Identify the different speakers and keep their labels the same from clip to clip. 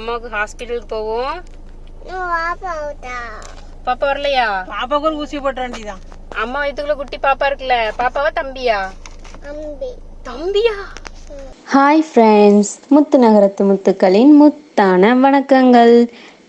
Speaker 1: அம்மாவுக்கு ஹாஸ்பிட்டலுக்கு போவோம். பாப்பா வரலையா?
Speaker 2: பாப்பாக்கு ஒரு ஊசி போட்ட வேண்டியதான்
Speaker 1: அம்மா வயித்துக்குள்ள குட்டி பாப்பா இருக்குல்ல பாப்பாவா தம்பியா? தம்பியா?
Speaker 3: ஹாய் ஃப்ரெண்ட்ஸ் முத்து நகரத்து முத்துக்களின் முத்தான வணக்கங்கள்.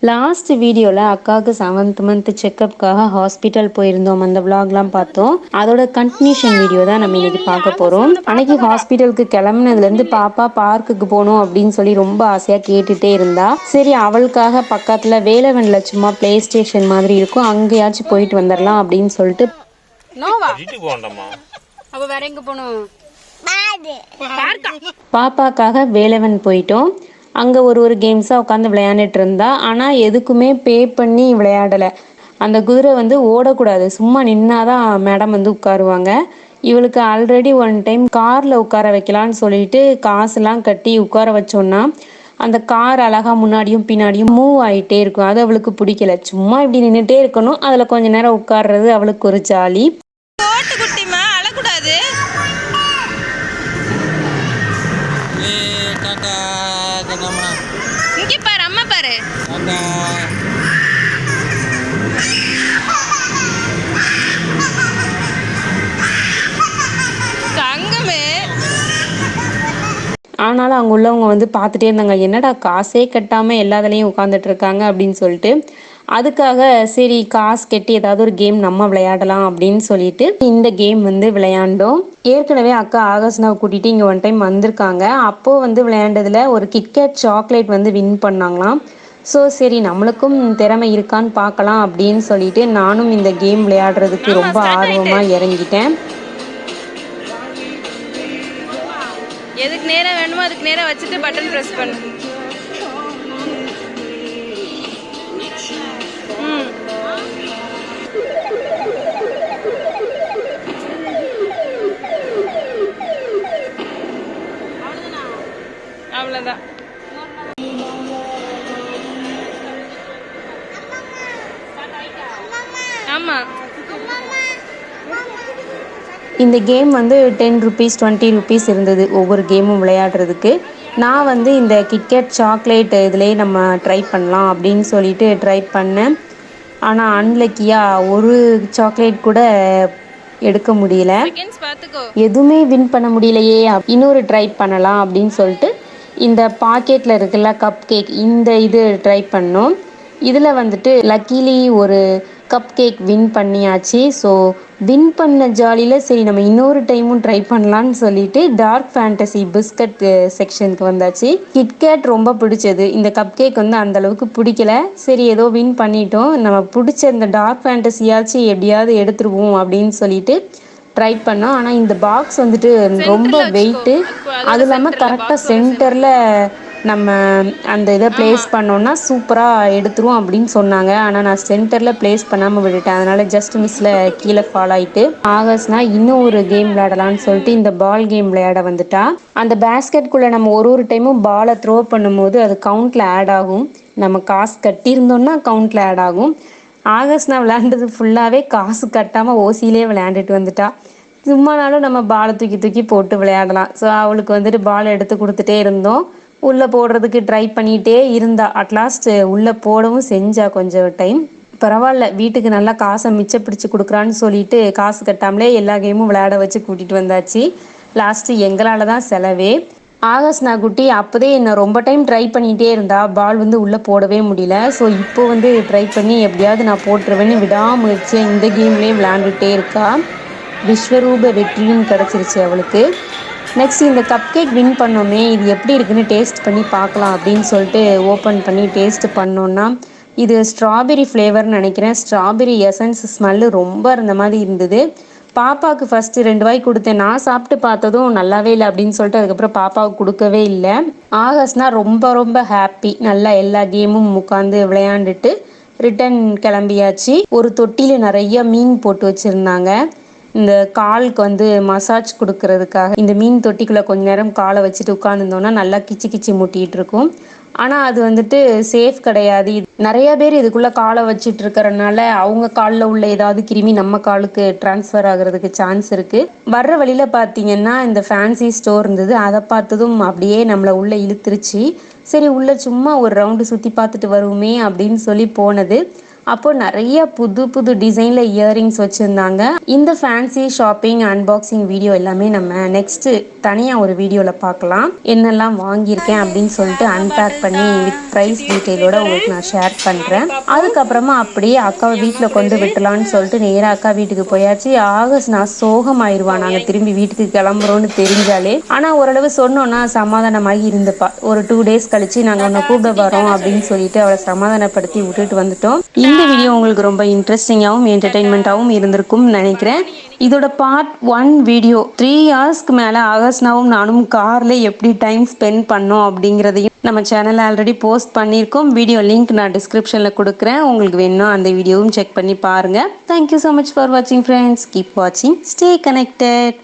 Speaker 3: லாஸ்ட் வீடியோவில் அக்காவுக்கு செவன்த் மந்த் செக்கப்காக ஹாஸ்பிட்டல் போயிருந்தோம். அந்த vlogலாம் பார்த்தோம். அதோட கண்டினியூஷன் வீடியோ தான் நம்ம இன்னைக்கு பார்க்க போகிறோம் அன்னைக்கு ஹாஸ்பிட்டலுக்கு கிளம்புனதுலேருந்து பாப்பா பார்க்குக்கு போகணும் அப்படின்னு சொல்லி ரொம்ப ஆசையாக கேட்டுட்டே இருந்தா. சரி அவளுக்காக பக்கத்தில் வேலவன்ல சும்மா ப்ளே ஸ்டேஷன் மாதிரி இருக்கும். அங்கேயாச்சும் போயிட்டு வந்துடலாம் அப்படின்னு சொல்லிட்டு
Speaker 1: நோவா?
Speaker 4: வீட்டுக்கு போகண்டாமா
Speaker 1: அப்ப வேற எங்க போகணும்?
Speaker 3: பாப்பாக்காக வேலவன் போயிட்டோம். அங்கே ஒரு ஒரு கேம்ஸாக உட்காந்து விளையாண்டுட்டு இருந்தா ஆனால் எதுக்குமே பே பண்ணி விளையாடலை. அந்த குதிரை வந்து ஓடக்கூடாது. சும்மா நின்னாதான் மேடம் வந்து உட்காருவாங்க. இவளுக்கு ஆல்ரெடி ஒன் டைம் காரில் உட்கார வைக்கலான்னு சொல்லிட்டு காசுலாம் கட்டி உட்கார வச்சோன்னா அந்த கார் அழகா முன்னாடியும் பின்னாடியும் மூவ் ஆகிட்டே இருக்கும். அது அவளுக்கு பிடிக்கல. சும்மா இப்படி நின்றுட்டே இருக்கணும். அதில் கொஞ்ச நேரம் உட்கார்றது அவளுக்கு ஒரு ஜாலி.
Speaker 2: அழக்கூடாது. Na
Speaker 3: ஆனாலும் அங்கே உள்ளவங்க வந்து பார்த்துட்டே இருந்தாங்க. என்னடா காசே கட்டாமல் எல்லாத்துலேயும் உட்காந்துட்டு இருக்காங்க அப்படின்னு சொல்லிட்டு. அதுக்காக சரி காசு கட்டி ஏதாவது ஒரு கேம் நம்ம விளையாடலாம் அப்படின்னு சொல்லிட்டு இந்த கேம் வந்து விளையாண்டோம். ஏற்கனவே அக்கா ஆகஸ்னாவை கூட்டிகிட்டு இங்கே ஒன் டைம் வந்திருக்காங்க. அப்போது வந்து விளையாண்டதில் ஒரு கிட்கேட் சாக்லேட் வந்து வின் பண்ணாங்களாம். ஸோ சரி நம்மளுக்கும் திறமை இருக்கான்னு பார்க்கலாம் அப்படின்னு சொல்லிட்டு நானும் இந்த கேம் விளையாடுறதுக்கு ரொம்ப ஆர்வமாக இறங்கிட்டேன்.
Speaker 2: எதுக்கு நேரம் வேணுமோ அதுக்கு நேரம் வச்சுட்டு பட்டன் ப்ரெஸ் பண்ணு. அவ்வளோதான் ஆமாம்
Speaker 3: இந்த கேம் வந்து டென் ருபீஸ் டுவெண்ட்டி ருபீஸ் இருந்தது ஒவ்வொரு கேமும் விளையாடுறதுக்கு. நான் வந்து இந்த கிட்கேட் சாக்லேட் இதுலேயே நம்ம ட்ரை பண்ணலாம் அப்படின்னு சொல்லிட்டு ட்ரை பண்ணேன். ஆனால் அன்லக்கியாக ஒரு சாக்லேட் கூட எடுக்க முடியல. எதுவுமே வின் பண்ண முடியலையே. இன்னொரு ட்ரை பண்ணலாம் அப்படின்னு சொல்லிட்டு இந்த பாக்கெட்டில் இருக்குல்ல கப் கேக் இந்த இது ட்ரை பண்ணோம். இதில் வந்துட்டு லக்கிலி ஒரு கப் கேக் வின் பண்ணியாச்சு. ஸோ வின் பண்ண ஜாலியில் சரி நம்ம இன்னொரு டைமும் ட்ரை பண்ணலான்னு சொல்லிட்டு டார்க் ஃபேண்டசி பிஸ்கட் செக்ஷனுக்கு வந்தாச்சு. கிட்கேட் ரொம்ப பிடிச்சது. இந்த கப் கேக் வந்து அந்த அளவுக்கு பிடிக்கல. சரி ஏதோ வின் பண்ணிட்டோம். நம்ம பிடிச்ச இந்த டார்க் ஃபேண்டசியாச்சும் எப்படியாவது எடுத்துருவோம் அப்படின்னு சொல்லிட்டு ட்ரை பண்ணோம். ஆனால் இந்த பாக்ஸ் வந்துட்டு ரொம்ப வெயிட்டு அது இல்லாமல் கரெக்டாக சென்டரில் நம்ம அந்த இதை ப்ளேஸ் பண்ணோன்னா சூப்பராக எடுத்துரும் அப்படின்னு சொன்னாங்க. ஆனால் நான் சென்டரில் ப்ளேஸ் பண்ணாமல் விட்டுட்டேன். அதனால் ஜஸ்ட் மிஸ்ஸில் கீழே ஃபால் ஆயிட்டு. ஆகஸ்ட்னா இன்னும் ஒரு கேம் விளையாடலாம்னு சொல்லிட்டு இந்த பால் கேம் விளையாட வந்துட்டா. அந்த பேஸ்கெட்குள்ளே நம்ம ஒரு ஒரு டைமும் பாலை த்ரோ பண்ணும்போது அது கவுண்டில் ஆட் ஆகும். நம்ம காசு கட்டியிருந்தோம்னா கவுண்டில் ஆட் ஆகும். ஆகஸ்ட் நான் விளையாண்டது ஃபுல்லாகவே காசு கட்டாமல் ஓசியிலே விளையாண்டுட்டு வந்துட்டா. சும்மானாலும் நம்ம பாலை தூக்கி தூக்கி போட்டு விளையாடலாம். ஸோ அவளுக்கு வந்துட்டு பால் எடுத்து கொடுத்துட்டே இருந்தோம். உள்ளே போடுறதுக்கு ட்ரை பண்ணிகிட்டே இருந்தா. அட்லாஸ்ட் உள்ளே போடவும் செஞ்சா கொஞ்சம் டைம் பரவாயில்ல வீட்டுக்கு நல்லா காசை மிச்சம் பிடிச்சி கொடுக்குறான்னு சொல்லிட்டு காசு கட்டாமலே எல்லா கேமும் விளையாட வச்சு கூட்டிகிட்டு வந்தாச்சு. லாஸ்ட்டு எங்களால் தான் செலவே. ஆகஸ்ட் குட்டி அப்போதே என்னை ரொம்ப டைம் ட்ரை பண்ணிகிட்டே இருந்தா. பால் வந்து உள்ளே போடவே முடியல. ஸோ இப்போ வந்து ட்ரை பண்ணி எப்படியாவது நான் போட்டுருவேன்னு விடாமுயற்சியாக இந்த கேம்லேயே விளையாண்டுட்டே இருக்கா. விஸ்வரூப வெற்றியும் கிடச்சிருச்சு அவளுக்கு. நெக்ஸ்ட் இந்த கப் கேக் வின் பண்ணோமே இது எப்படி இருக்குன்னு டேஸ்ட் பண்ணி பார்க்கலாம் அப்படின்னு சொல்லிட்டு ஓப்பன் பண்ணி டேஸ்ட் பண்ணோன்னா இது ஸ்ட்ராபெரி ஃப்ளேவர்னு நினைக்கிறேன். ஸ்ட்ராபெரி எசன்ஸ் ஸ்மெல்லு ரொம்ப இருந்த மாதிரி இருந்தது. பாப்பாவுக்கு ஃபஸ்ட்டு ரெண்டு வாய் கொடுத்தேன். நான் சாப்பிட்டு பார்த்ததும் நல்லாவே இல்லை அப்படின்னு சொல்லிட்டு அதுக்கப்புறம் பாப்பாவுக்கு கொடுக்கவே இல்லை. ஆகஸ்ட்னா ரொம்ப ரொம்ப ஹாப்பி நல்லா எல்லா கேமும் உட்காந்து விளையாண்டுட்டு ரிட்டன் கிளம்பியாச்சு. ஒரு தொட்டியில் நிறைய மீன் போட்டு வச்சுருந்தாங்க. இந்த காலுக்கு வந்து மசாஜ் கொடுக்கறதுக்காக இந்த மீன் தொட்டிக்குள்ளே கொஞ்ச நேரம் காலை வச்சுட்டு உட்காந்துருந்தோம்னா நல்லா கிச்சு கிச்சு முட்டிகிட்டு இருக்கும். ஆனால் அது வந்துட்டு சேஃப் கிடையாது. இது- நிறைய பேர் இதுக்குள்ளே காலை வச்சுட்டு இருக்கிறனால அவங்க காலில் உள்ள ஏதாவது கிருமி நம்ம காலுக்கு ட்ரான்ஸ்ஃபர் ஆகிறதுக்கு சான்ஸ் இருக்குது வர்ற வழியில் பார்த்தீங்கன்னா இந்த ஃபேன்சி ஸ்டோர் இருந்தது. அதை பார்த்ததும் அப்படியே நம்மளை உள்ளே இழுத்துருச்சு. சரி உள்ளே சும்மா ஒரு ரவுண்டு சுற்றி பார்த்துட்டு வருவோமே அப்படின்னு சொல்லி போனது. அப்போ நிறைய புது புது டிசைனில் இயரிங்ஸ் வச்சுருந்தாங்க. இந்த ஃபேன்சி ஷாப்பிங் அன்பாக்சிங் வீடியோ எல்லாமே நம்ம நெக்ஸ்ட்டு தனியாக ஒரு வீடியோவில் பார்க்கலாம். என்னெல்லாம் வாங்கியிருக்கேன் அப்படின்னு சொல்லிட்டு அன்பேக் பண்ணி வித் ப்ரைஸ் டீட்டெயிலோட உங்களுக்கு நான் ஷேர் பண்ணுறேன் அதுக்கப்புறமா அப்படியே அக்காவை வீட்டில் கொண்டு விட்டலான்னு சொல்லிட்டு நேராக அக்கா வீட்டுக்கு போயாச்சு. ஆகஸ்ட் நான் சோகமாயிருவா. நாங்கள் திரும்பி வீட்டுக்கு கிளம்புறோன்னு தெரிஞ்சாலே. ஆனால் ஓரளவு சொன்னோன்னா சமாதானமாகி இருந்துப்பா. ஒரு டூ டேஸ் கழிச்சு நாங்கள் உன்னை கூப்பிட வரோம் அப்படின்னு சொல்லிட்டு அவளை சமாதானப்படுத்தி விட்டுட்டு வந்துட்டோம். இந்த வீடியோ உங்களுக்கு ரொம்ப இன்ட்ரெஸ்டிங்காகவும் என்டர்டைன்மெண்ட்டாகவும் இருந்திருக்கும்னு நினைக்கிறேன். இதோட பார்ட் ஒன் வீடியோ த்ரீ ஹவர்ஸ்க்கு மேலே ஆகஸ்ட்னாவும் நானும் காரில் எப்படி டைம் ஸ்பெண்ட் பண்ணோம் அப்படிங்கிறதையும் நம்ம சேனலில் ஆல்ரெடி போஸ்ட் பண்ணியிருக்கோம். வீடியோ லிங்க் நான் டிஸ்கிரிப்ஷனில் கொடுக்குறேன். உங்களுக்கு வேணும் அந்த வீடியோவும் செக் பண்ணி பாருங்கள் தேங்க்யூ ஸோ மச் ஃபார் வாட்சிங் ஃப்ரெண்ட்ஸ் கீப் வாட்சிங் ஸ்டே கனெக்டட்